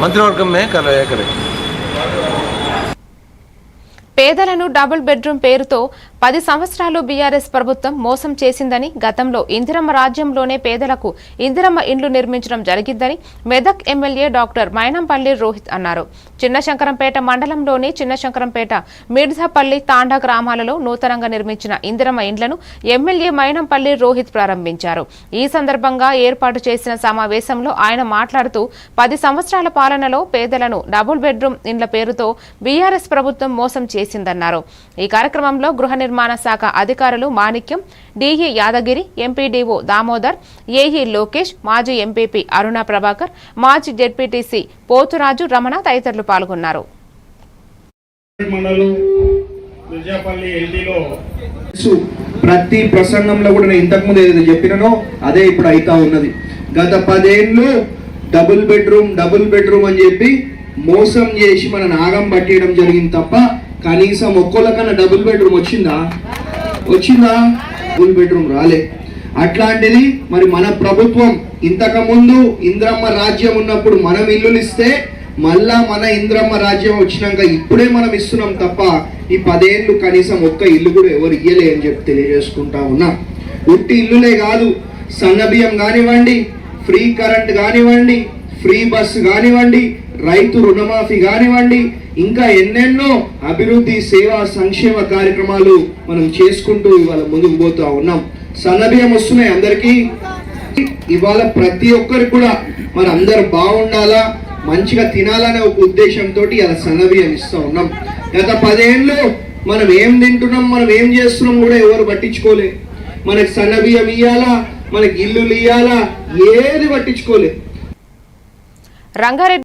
मंत्रिवर्ग में कराया करें। పేదలను డబుల్ బెడ్రూమ్ పేరుతో పది సంవత్సరాలు బీఆర్ఎస్ ప్రభుత్వం మోసం చేసిందని గతంలో ఇందిరమ్మ రాజ్యంలోనే పేదలకు ఇందిరమ్మ ఇండ్లు నిర్మించడం జరిగిందని మెదక్ ఎమ్మెల్యే డాక్టర్ మైనంపల్లి రోహిత్ అన్నారు. చిన్నశంకరంపేట మండలంలోని చిన్నశంకరంపేట మిర్జాపల్లి తాండా గ్రామాలలో నూతనంగా నిర్మించిన ఇందిరమ్మ ఇండ్లను ఎమ్మెల్యే మైనంపల్లి రోహిత్ ప్రారంభించారు. ఈ సందర్భంగా ఏర్పాటు చేసిన సమావేశంలో ఆయన మాట్లాడుతూ పది సంవత్సరాల పాలనలో పేదలను డబుల్ బెడ్రూమ్ ఇండ్ల పేరుతో బీఆర్ఎస్ ప్రభుత్వం మోసం చేసిందన్నారు. ఈ కార్యక్రమంలో గృహ నిర్మాణ శాఖ అధికారులు Manikyam DE Yadagiri MPDO Damodar AE Lokesh మాజీ ఎంపీపీ అరుణ ప్రభాకర్ మాజీ జెడ్పీటీసీ పోతురాజు రమణ తదితరులు పాల్గొన్నారు. మిర్జాపల్లి ఎల్డీలో ప్రతి ప్రసంగంలో కూడా నేను ఇంతకుముందు ఏదైతే చెప్పినానో అదే ఇప్పుడు అయితా ఉన్నది. గత పదేళ్ళు డబుల్ బెడ్రూమ్ డబుల్ బెడ్రూమ్ అని చెప్పి మోసం చేసి మన నాగం పట్టేయడం జరిగింది తప్ప కనీసం ఒక్కోళ్ళకన్నా డబుల్ బెడ్రూమ్ వచ్చిందా? వచ్చిందా? డబుల్ బెడ్రూమ్ రాలే. అట్లాంటిది మరి మన ప్రభుత్వం ఇంతకు ముందు ఇంద్రమ్మ రాజ్యం ఉన్నప్పుడు మనం ఇల్లులు ఇస్తే మళ్ళా మన ఇంద్రమ్మ రాజ్యం వచ్చినాక ఇప్పుడే మనం ఇస్తున్నాం తప్ప ఈ పదేళ్ళు కనీసం ఒక్క ఇల్లు కూడా ఎవరు ఇయ్యలే అని చెప్పి తెలియజేసుకుంటా ఉన్నా. ఉట్టి ఇల్లులే కాదు సన్నబియ్యం కానివ్వండి ఫ్రీ కరెంట్ కానివ్వండి ఫ్రీ బస్సు కానివ్వండి రైతు రుణమాఫీ కానివ్వండి ఇంకా ఎన్నెన్నో అభివృద్ధి సేవా సంక్షేమ కార్యక్రమాలు మనం చేసుకుంటూ ఇవాళ ముందుకు పోతా ఉన్నాం. సన్నబియ్యం వస్తున్నాయి అందరికీ. ఇవాళ ప్రతి ఒక్కరికి కూడా మరి అందరు బాగుండాలా మంచిగా తినాలనే ఒక ఉద్దేశంతో ఇలా సన్నబియ్యం ఇస్తూ ఉన్నాం. గత పదేళ్ళు మనం ఏం తింటున్నాం మనం ఏం చేస్తున్నాం కూడా ఎవరు పట్టించుకోలే. మనకి సన్నబియ్యం ఇయ్యాలా మనకి ఇల్లులు ఇయ్యాలా ఏది పట్టించుకోలే. రంగారెడ్డి